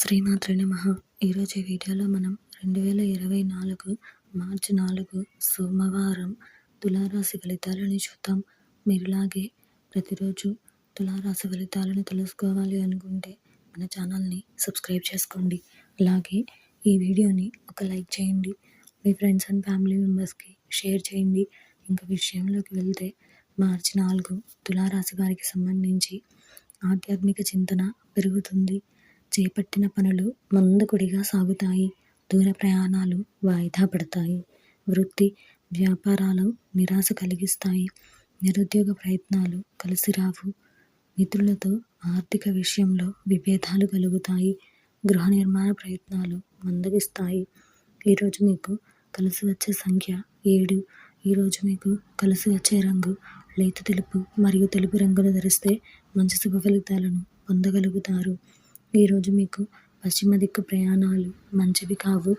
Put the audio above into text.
శ్రీమాత్రే నమ. ఈరోజు వీడియోలో మనం రెండు వేల ఇరవై నాలుగు మార్చి నాలుగు సోమవారం తులారాశి ఫలితాలను చూద్దాం. మీరులాగే ప్రతిరోజు తులారాశి ఫలితాలను తెలుసుకోవాలి అనుకుంటే మన ఛానల్ని సబ్స్క్రైబ్ చేసుకోండి. అలాగే ఈ వీడియోని ఒక లైక్ చేయండి. మీ ఫ్రెండ్స్ అండ్ ఫ్యామిలీ మెంబర్స్కి షేర్ చేయండి. ఇంకా విషయంలోకి వెళ్తే మార్చి నాలుగు తులారాశి వారికి సంబంధించి ఆధ్యాత్మిక చింతన పెరుగుతుంది. చేపట్టిన పనులు మందకొడిగా సాగుతాయి. దూర ప్రయాణాలు వాయిదా పడతాయి. వృత్తి వ్యాపారాలు నిరాశ కలిగిస్తాయి. నిరుద్యోగ ప్రయత్నాలు కలిసి రావు మిత్రులతో ఆర్థిక విషయంలో విభేదాలు కలుగుతాయి. గృహ నిర్మాణ ప్రయత్నాలు మందగిస్తాయి. ఈరోజు మీకు కలిసి వచ్చే సంఖ్య ఏడు. ఈరోజు మీకు కలిసి వచ్చే రంగు లేత తెలుపు మరియు తెలుపు రంగులు ధరిస్తే మంచి శుభ ఫలితాలను పొందగలుగుతారు. ఈరోజు మీకు పశ్చిమ దిక్కు ప్రయాణాలు మంచివి కావు.